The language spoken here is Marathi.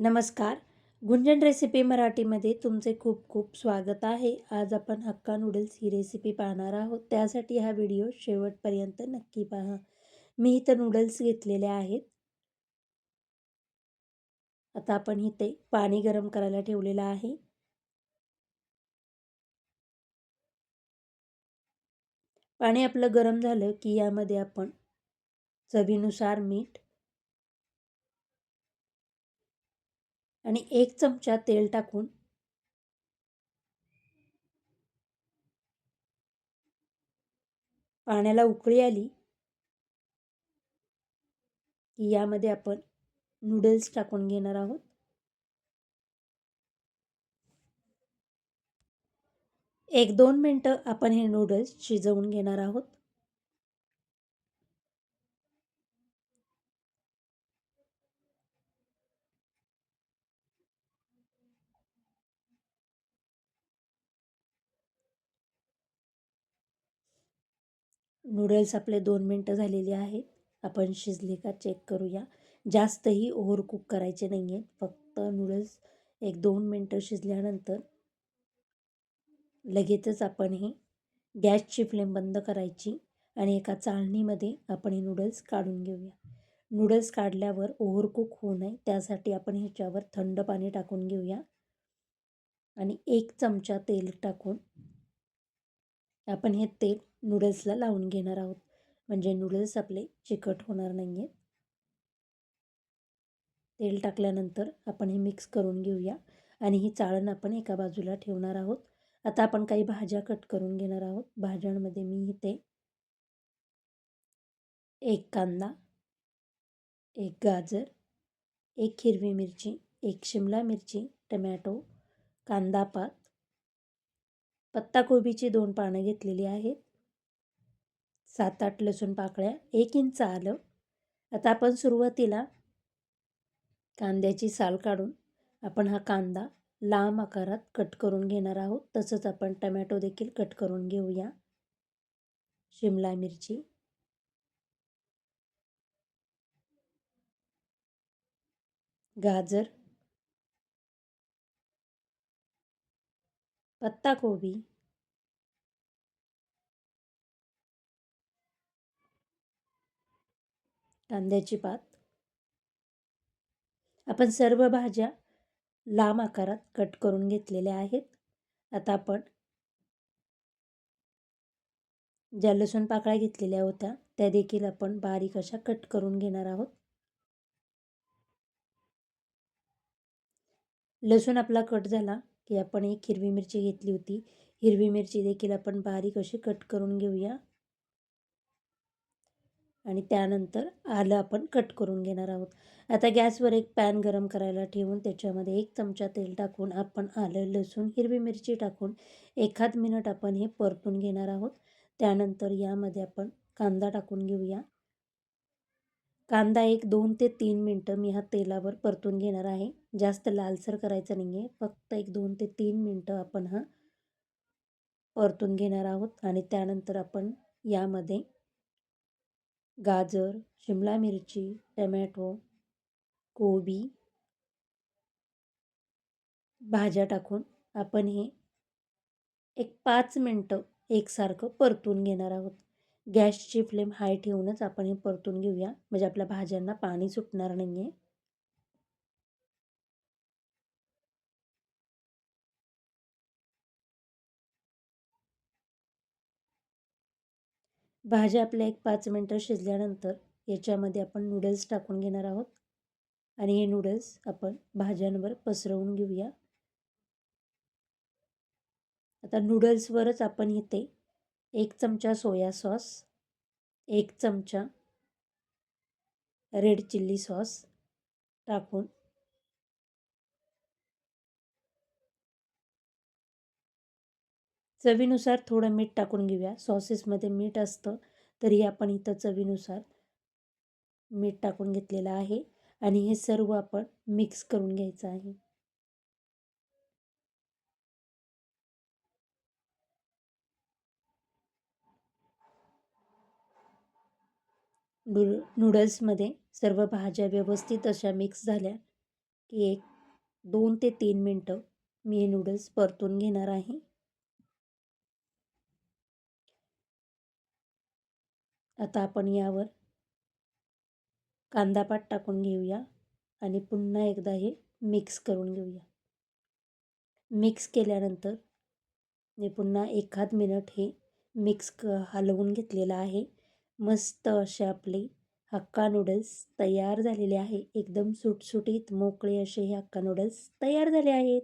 नमस्कार. गुंजन रेसिपी मराठीमध्ये तुमचे खूप खूप स्वागत आहे. आज आपण हक्का नूडल्स ही रेसिपी पाहणार आहोत. त्यासाठी हा व्हिडिओ शेवटपर्यंत नक्की पहा. मी इथं नूडल्स घेतलेले आहेत. आता आपण इथे पाणी गरम करायला ठेवलेलं आहे. पाणी आपलं गरम झालं की यामध्ये आपण चवीनुसार मीठ आणि एक चमचा तेल टाकून पाण्याला उकळी आली की यामध्ये आपण नूडल्स टाकून घेणार आहोत. एक दोन मिनटं आपण हे नूडल्स शिजवून घेणार आहोत. नूडल्स आपले दोन मिनटं झालेली आहेत. आपण शिजले का चेक करूया. जास्तही ओव्हर कुक करायचे नाही आहेत फक्त नूडल्स एक दोन मिनटं शिजल्यानंतर लगेचच आपण हे गॅसची फ्लेम बंद करायची आणि एका चाळणीमध्ये आपण हे नूडल्स काढून घेऊया. नूडल्स काढल्यावर ओव्हर कुक होऊ नये. त्यासाठी आपण ह्याच्यावर थंड पाणी टाकून घेऊया. आणि एक चमचा तेल टाकून आपण हे तेल नूडल्सला लावून घेणार आहोत. म्हणजे नूडल्स आपले चिकट होणार नाही आहेत तेल टाकल्यानंतर आपण हे मिक्स करून घेऊया. आणि ही चाळण आपण एका बाजूला ठेवणार आहोत. आता आपण काही भाज्या कट करून घेणार आहोत. भाज्यांमध्ये मी इथे एक कांदा एक गाजर एक हिरवी मिरची एक शिमला मिरची टमॅटो कांदा पात पत्ताकोबीची दोन पानं घेतलेली आहेत. सात आठ लसूण पाकळ्या एक इंच आलं. आता आपण सुरुवातीला कांद्याची साल काढून आपण हा कांदा लांब आकारात कट करून घेणार आहोत. तसंच आपण टमॅटो देखील कट करून घेऊया. शिमला मिरची. गाजर. पत्ताकोबी कांद्याची पात. आपण सर्व भाज्या लांब आकारात कट करून घेतलेल्या आहेत. आता आपण ज्या लसूण पाकळ्या घेतलेल्या होत्या त्या देखील आपण बारीक अशा कट करून घेणार आहोत. लसूण आपला कट झाला. की आपण एक हिरवी मिरची घेतली होती. हिरवी मिरची देखील आपण बारीक अशी कट करून घेऊया. आणि त्यानंतर आलं आपण कट करून घेणार आहोत. आता गॅसवर एक पॅन गरम करायला ठेवून त्याच्यामध्ये एक चमचा तेल टाकून आपण आलं लसूण हिरवी मिरची टाकून एखाद मिनिट आपण हे परतून घेणार आहोत. त्यानंतर यामध्ये आपण कांदा टाकून घेऊया. कांदा एक दोन ते तीन मिनटं मी हा तेलावर परतून घेणार आहे. जास्त लालसर करायचं नाही आहे फक्त एक दोन ते तीन मिनटं आपण हा परतून घेणार आहोत आणि त्यानंतर आपण यामध्ये गाजर शिमला मिरची टमॅटो कोबी भाज्या टाकून आपण हे एक पाच मिनटं एकसारखं परतून घेणार आहोत. गॅसची फ्लेम हाय ठेवूनच आपण हे परतून घेऊया. म्हणजे आपल्या भाज्यांना पाणी सुटणार नाही आहे भाज्या आपल्या एक पाच मिनटं शिजल्यानंतर याच्यामध्ये आपण नूडल्स टाकून घेणार आहोत. आणि हे नूडल्स आपण भाज्यांवर पसरवून घेऊया. आता नूडल्सवरच आपण इथे एक चमचा सोया सॉस एक चमचा रेड चिल्ली सॉस टाकून चवीनुसार थोडं मीठ टाकून घेऊया. सॉसेसमध्ये मीठ असतं तरी आपण इथं चवीनुसार मीठ टाकून घेतलेलं आहे. आणि हे सर्व आपण मिक्स करून घ्यायचं आहे. नू नूडल्समध्ये सर्व भाज्या व्यवस्थित अशा मिक्स झाल्या की एक दोन ते तीन मिनटं मी हे नूडल्स परतून घेणार आहे. आता आपण यावर कांदापात टाकून घेऊया आणि पुन्हा एकदा हे मिक्स करून घेऊया. मिक्स केल्यानंतर मी पुन्हा एखाद मिनट हे मिक्स क हलवून घेतलेलं आहे. मस्त असे आपले हक्का नूडल्स तयार झालेले आहे. एकदम सुटसुटीत मोकळे असे हे हक्का नूडल्स तयार झाले आहेत.